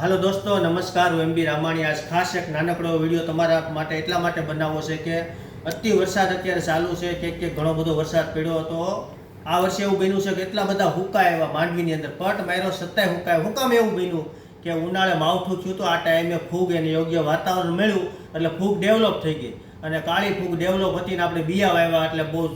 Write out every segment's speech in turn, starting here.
હાલો દોસ્તો, નમસ્કાર. હું એમબી રામાણી. આજ ખાસ એક નાનકડો વીડિયો તમારા માટે એટલા માટે બનાવવો છે કે અતિ વરસાદ અત્યારે ચાલુ છે, કે કે ઘણો બધો વરસાદ પડ્યો હતો. આ વર્ષે એવું બન્યું છે કે એટલા બધા હુકા એવા માંડવીની અંદર. પટ માર્યો, સત્તાય હુકાય. હુકામ એવું બન્યું કે ઉનાળે માવઠું થયું તો આ ટાઈમે ફૂગ એને યોગ્ય વાતાવરણ મળ્યું, એટલે ફૂગ ડેવલપ થઈ ગઈ. અને કાળી ફૂગ ડેવલપ હતી ને આપણે બિયા વાવ્યા એટલે બહુ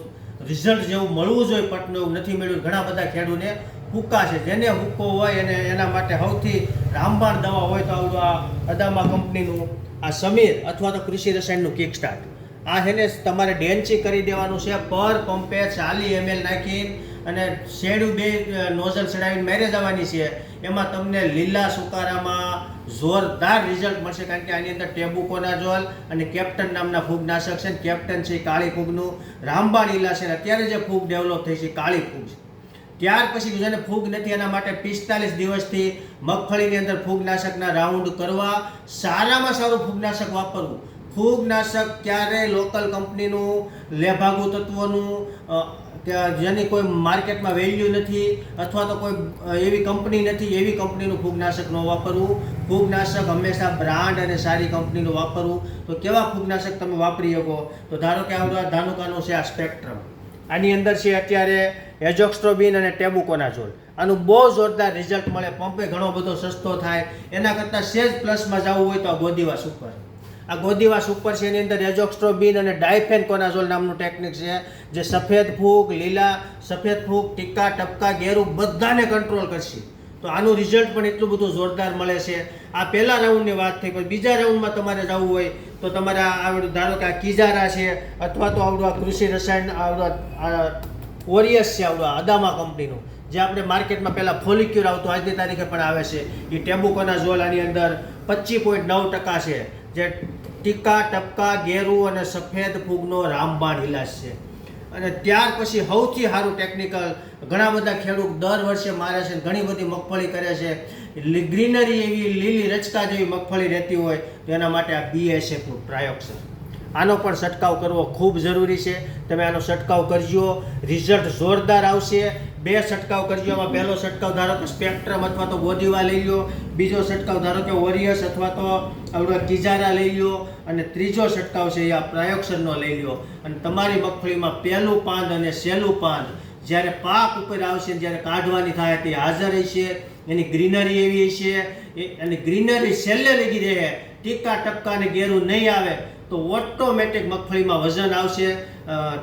રિઝલ્ટ જેવું મળવું જોઈએ. પટનું એવું નથી મળ્યું. ઘણા બધા ખેડૂને હુક્કા છે. જેને હુક્કો હોય અને એના માટે સૌથી રામબાણ દવા હોય તો આવડું આ અદામા કંપનીનું, આ સમીર અથવા તો કૃષિ રસાયણનું કિક સ્ટાર્ટ આ છે તમારે ડેન્ચી કરી દેવાનું છે પર પંપે ચાલી એમએલ નાખી અને શેડું બે નોઝલ ચડાવીને મેરે જવાની છે. એમાં તમને લીલા સુકારામાં જોરદાર રિઝલ્ટ મળશે કારણ કે આની અંદર ટેબુકોનાઝોલ અને કેપ્ટન નામના ફૂગનાશક છે કેપ્ટન છે કાળી ફૂગનું. રામબાણ ઈલા છે અત્યારે જે ફૂગ ડેવલપ થઈ છે કાળી ફૂગ છે. ત્યાર પછી બીજાને ફૂગ નથી, એના માટે પિસ્તાલીસ દિવસથી મગફળીની અંદર ફૂગનાશકના રાઉન્ડ કરવા, સારામાં સારું ફૂગનાશક વાપરવું. ફૂગનાશક ક્યારેય લોકલ કંપનીનું લેભાગુ તત્વોનું જેની કોઈ માર્કેટમાં વેલ્યુ નથી, અથવા તો કોઈ એવી કંપની નથી, એવી કંપનીનું ફૂગનાશક ન વાપરવું. ફૂગનાશક હંમેશા બ્રાન્ડ અને સારી કંપનીનું વાપરવું. તો કેવા ફૂગનાશક તમે વાપરી શકો? તો ધારો કે આવડું ધાનુકાનું છે આ સ્પેક્ટ્રમ આની અંદર છે અત્યારે એજોક્સ્ટ્રોબિન અને ટેબુકોનાઝોલ. આનું બહુ જોરદાર રિઝલ્ટ મળે, પંપે ઘણો બધો સસ્તો થાય. એના કરતાં સેજ પ્લસમાં જવું હોય તો આ ગોદીવા સુપર આ ગોદીવા ઉપર છે, એની અંદર એજોક્સ્ટ્રોબિન અને ડાયફેન કોનાઝોલ નામનું ટેકનિક છે, જે સફેદ ફૂગ, લીલા, સફેદ ફૂગ, ટીકા, ટપકા, ગેરું બધાને કંટ્રોલ કરશે. તો આનું રિઝલ્ટ પણ એટલું બધું જોરદાર મળે છે. આ પહેલા રાઉન્ડની વાત થઈ, પણ બીજા રાઉન્ડમાં તમારે જવું હોય તો તમારા આવડું, ધારો કે આ કિજારા છે, અથવા તો આવડું આ કૃષિ રસાયણ, આવડું ઓરિયસ છે આવડું અદામા કંપનીનું જે આપણે માર્કેટમાં પહેલાં ફોલિક્યુર આવતું, આજની તારીખે પણ આવે છે. એ ટેબુકોના ઝોલાની અંદર પચીસ પોઈન્ટ નવ ટકા છે. જે ટીકા, ટપકા ગેરુ અને સફેદ ફૂગનો રામબાણ ઇલાજ છે. અને ત્યાર પછી સૌથી સારું ટેકનિકલ ઘણા બધા ખેડૂત દર વર્ષે મારે છે ઘણી બધી મગફળી કરે છે. ગ્રીનરી એવી લીલી રચકા જેવી મગફળી રહેતી હોય, તો એના માટે આ બીએસએફનું ટ્રાયોક છે આનો પણ છંટકાવ કરવો ખૂબ જરૂરી છે. તમે આનો છંટકાવ કરજો. રિઝલ્ટ જોરદાર આવશે. બે છંટકાવ કરજો. એમાં પહેલો છંટકાવ ધારો કે સ્પેક્ટ્રમ અથવા તો ગોદીવા લઈ લો બીજો છંટકાવ ધારો કે ઓરિયસ અથવા તો આવડો કિજારા લઈ લો અને ત્રીજો છંટકાવ છે એ આ પ્રાયોક્ષરનો લઈ લો અને તમારી મગફળીમાં પહેલું પાંદ અને સહેલું પાંદ જ્યારે પાક ઉપર આવશે જ્યારે કાઢવાની થાય તે હાજર હશે. એની ગ્રીનરી એવી હશે. અને ગ્રીનરી છેલ્લે લગી રહે. ટીકા ટપકા અને ગેરું નહીં આવે. તો ઓટોમેટિક મગફળીમાં વજન આવશે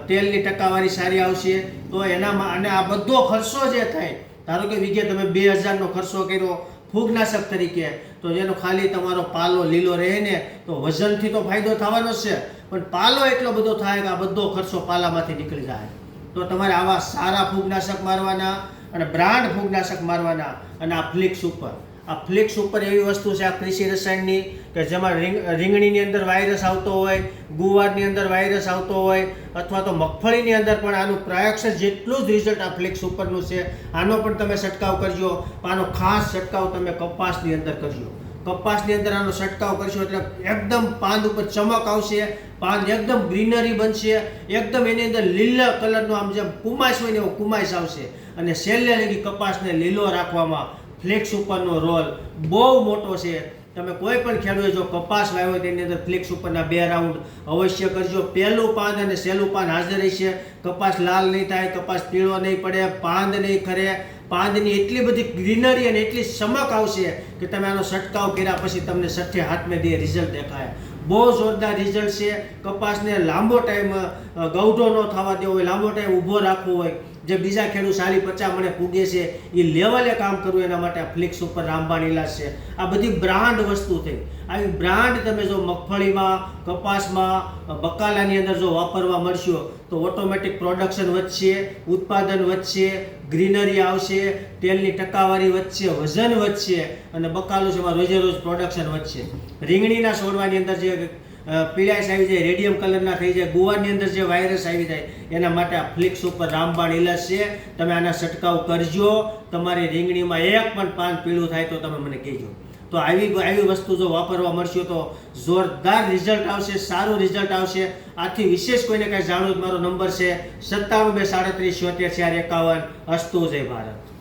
તેલની ટકાવારી સારી આવશે, તો એનામાં અને આ બધો ખર્ચો જે થાય, ધારો કે વિગે તમે બે હજારનો ખર્ચો કર્યો ફૂગનાશક તરીકે, તો જેનો ખાલી તમારો પાલો લીલો રહે ને, તો વજનથી તો ફાયદો થવાનો છે. પણ પાલો એટલો બધો થાય કે આ બધો ખર્ચો પાલામાંથી નીકળી જાય. તો તમારે આવા સારા ફૂગનાશક મારવાના અને બ્રાન્ડ ફૂગનાશક મારવાના અને આ ફ્લિક્સ ઉપર. આ ફ્લિક્સ ઉપર એવી વસ્તુ છે, આ કૃષિ રસાયણની, કે જેમાં રીંગ, રીંગણીની અંદર વાયરસ આવતો હોય, ગુવારની અંદર વાયરસ આવતો હોય, અથવા તો મગફળીની અંદર પણ આનું પ્રયોગસર જેટલું જ રિઝલ્ટ આ ફ્લિક્સ ઉપરનું છે, આનો પણ તમે છંટકાવ કરજો. આનો ખાસ છંટકાવ તમે કપાસની અંદર કરજો. કપાસની અંદર આનો છંટકાવ કરશો એટલે એકદમ પાંદ ઉપર ચમક આવશે, પાંદ એકદમ ગ્રીનરી બનશે, એકદમ એની અંદર લીલા કલરનો આમ જેમ કુમાશ હોય ને એવો કુમાશ આવશે. અને છેલ્લે લગી કપાસને લીલો રાખવામાં ફ્લેક્સ ઉપરનો રોલ બહુ મોટો છે. તમે કોઈ પણ ખેડૂતે જો કપાસ વાવ્યો તેની અંદર ફ્લેક્સ ઉપરના બે રાઉન્ડ અવશ્ય કરજો. પહેલું પાન અને સહેલું પાન હાજર રહેશે. કપાસ લાલ નહીં થાય, કપાસ પીળો નહીં પડે, પાંદ નહીં ખરે. પાંદની એટલી બધી ગ્રીનરી અને એટલી ચમક આવશે કે તમે આનો છંટકાવ કર્યા પછી તમને સઠ્ઠે હાથમાં દે રિઝલ્ટ દેખાય. બહુ જોરદાર રિઝલ્ટ છે. કપાસને લાંબો ટાઈમ ગૌઢો ન થવા દેવો હોય, લાંબો ટાઈમ ઊભો રાખવો હોય, જે બીજા ખેડૂત સારી પચાસ મને પૂગે છે એ લેવલે કામ કરવું એના માટે ફ્લિક્સ ઉપર રામબાણ ઇલાજ છે. આ બધી બ્રાન્ડ વસ્તુ થઈ. આવી બ્રાન્ડ તમે જો મગફળીમાં, કપાસમાં, બકાલાની અંદર જો વાપરવા મળશો, તો ઓટોમેટિક પ્રોડક્શન વધશે, ઉત્પાદન વધશે, ગ્રીનરી આવશે, તેલની ટકાવારી વધશે, વજન વધશે, અને બકાલું છે રોજે રોજ પ્રોડક્શન વધશે. રીંગણીના છોડવાની અંદર જે પીળાશ આવી જાય, રેડિયમ કલરના થઈ જાય ગોવાની અંદર જે વાયરસ આવી જાય, એના માટે આ ફ્લિક્સ ઉપર રામબાણ ઇલાજ છે. તમે આના છંટકાવ કરજો. તમારી રીંગણીમાં એક પણ પાન પીળું થાય તો તમે મને કહેજો. તો આવી આવી વસ્તુ જો વાપરવા મળશે તો જોરદાર રિઝલ્ટ આવશે, સારું રિઝલ્ટ આવશે. આથી વિશેષ કોઈને કાંઈ જાણવું મારો નંબર છે સત્તાણું બે સાડત્રીસ, છોતેર, ચાર, એકાવન. અસ્તુ જય ભારત.